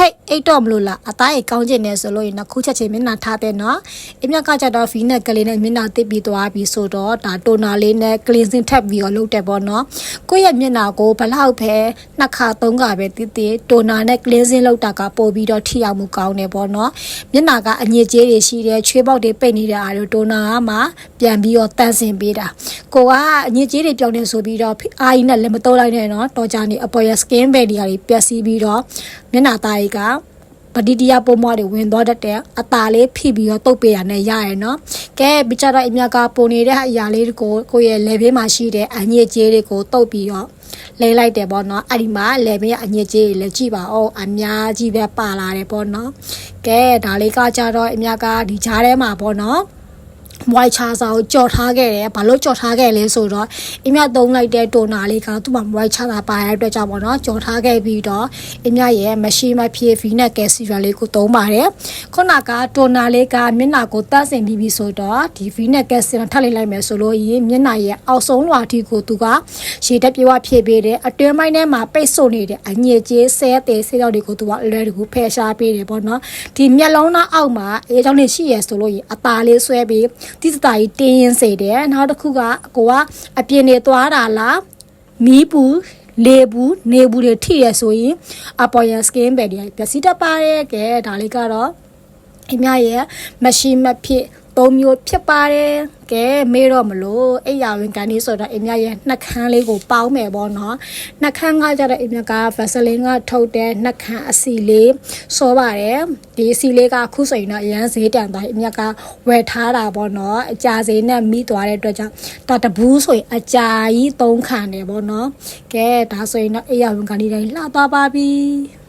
Hey, အိတ်တော့မလို့လားအသားရေကောင်းကျင်နေဆိုလို့ရင်တော့ခုချက်ချင်းမျက်နှာထားတဲ့နော်အမြက်ကကြတော့ဖီနဲ့ကလေးနဲ့မျက်နှာတစ်ပြီးသွားပြီဆိုတော့ဒါတိုနာလေးနဲ့ cleansing ထပ်ပြီးတော့လုပ်တယ်ပေါ့နော်ကိုယ့်ရဲ့မျက်နှာကိုဘလောက်ပဲနှစ်ခါသုံးခါပဲတည်တည်တိုနာနဲ့ cleansing လုပ်တာကပို့ပြီးတော့ထိရောက်မှုကောင်းတယ်ပေါ့နော်မျက်နှာကအညစ်အကြေးတွေရှိတယ်ချွေးပေါက်တွေပိတ်နေတဲ့အားတွေတိုနာကမှပြန်ပြီးတော့တန့်စင်ပေးတာကိုကအညစ်အကြေးတွေပြောင်းနေဆိုပြီးတော့အာရီနဲ့လည်းမတုံးလိုက်နဲ့နော်တော်ကြနေအပေါ်ရ skin barrier တွေပျက်စီးပြီးတော့မျက်နှာသားတွေက ပတိတရားပုံမတွေဝင်သွားတတ်တဲ့အตาလေးဖိပြီးတော့တုတ်ပေးရနဲ့ရရယ်နော်ကဲပြချတော့အမြကပုံနေတဲ့အရာလေးကိုကိုယ့်ရဲ့ level မှာရှိတဲ့အညစ်အကြေးတွေကိုတုတ်ပြီးတော့လဲလိုက်တယ်ပေါ့နော်အဲ့ဒီမှာ level ရဲ့အညစ်အကြေးတွေလည်းကြည့်ပါဦးအများကြီးပဲပါလာတယ်ပေါ့နော်ကဲဒါလေးကကြတော့အမြကဒီကြားထဲမှာပေါ့နော် white ချာစာကိုကြော်ထားခဲ့တယ်ဘာလို့ကြော်ထားခဲ့လဲဆိုတော့အမြသုံးလိုက်တဲ့တိုနာလေးကသူ့မှာ white ချာစာပါရတဲ့အတွက်ကြောင့်ပေါ့နော်ကြော်ထားခဲ့ပြီးတော့အမြရဲ့ machine မဖြစ် V နဲ့ calcium လေးကိုသုံးပါတယ်ခုနကတိုနာလေးကမျက်နှာကိုတတ်ဆင်ပြီးပြီဆိုတော့ဒီ V နဲ့ calcium ထပ်လိုက်လိုက်မယ်ဆိုလို့ရင်မျက်နှာရဲ့အောက်ဆုံးလွှာထိကိုသူကရေတက်ပြေဝဖြည့်ပေးတယ်အတွင်းပိုင်းထဲမှာပိတ်ဆို့နေတဲ့အညစ်အကြေးဆဲသေးဆေးရောက်တွေကိုသူကအလွယ်တကူဖယ်ရှားပေးတယ်ပေါ့နော်ဒီမျက်လုံးသားအောက်မှာအဲကြောင့်နေရှိရဆိုလို့ရင်အตาလေးဆွဲပြီးတိစတာကြီးတင်းရင်စေတယ်နောက်တစ်ခုကကိုကအပြင်နေသွားတာလားမီးပူလေဘူးနေဘူးတွေထိရဆိုရင်အပေါ်ရန်စကင်းဘယ်ဒီပျက်စီးတတ်ပါတယ်ကဲဒါလေးကတော့အမြရဲ့မရှိမဖြစ်သုံးမျိုးဖြစ်ပါတယ် ကဲမေးတော့မလို့အိယာဝင်ကန်နေဆိုတော့အမြရဲ့နှက်ခမ်းလေးကိုပေါင်းမယ်ပေါ့နော်နှက်ခမ်းကကြတော့အမြကဗက်စလင်းကထုတ်တဲ့နှက်ခမ်းအစီလေးစောပါတယ်ဒီအစီလေးကအခုဆိုရင်တော့အရန်ဈေးတန်သွားအမြကဝယ်ထားတာပေါ့နော်အကြာဈေးနဲ့မိသွားတဲ့အတွက်ကြောင့်ဒါတဘူးဆိုရင်အကြာကြီးသုံးခံတယ်ပေါ့နော်ကဲဒါဆိုရင်တော့အိယာဝင်ကန်နေတိုင်းလှသွားပါပြီ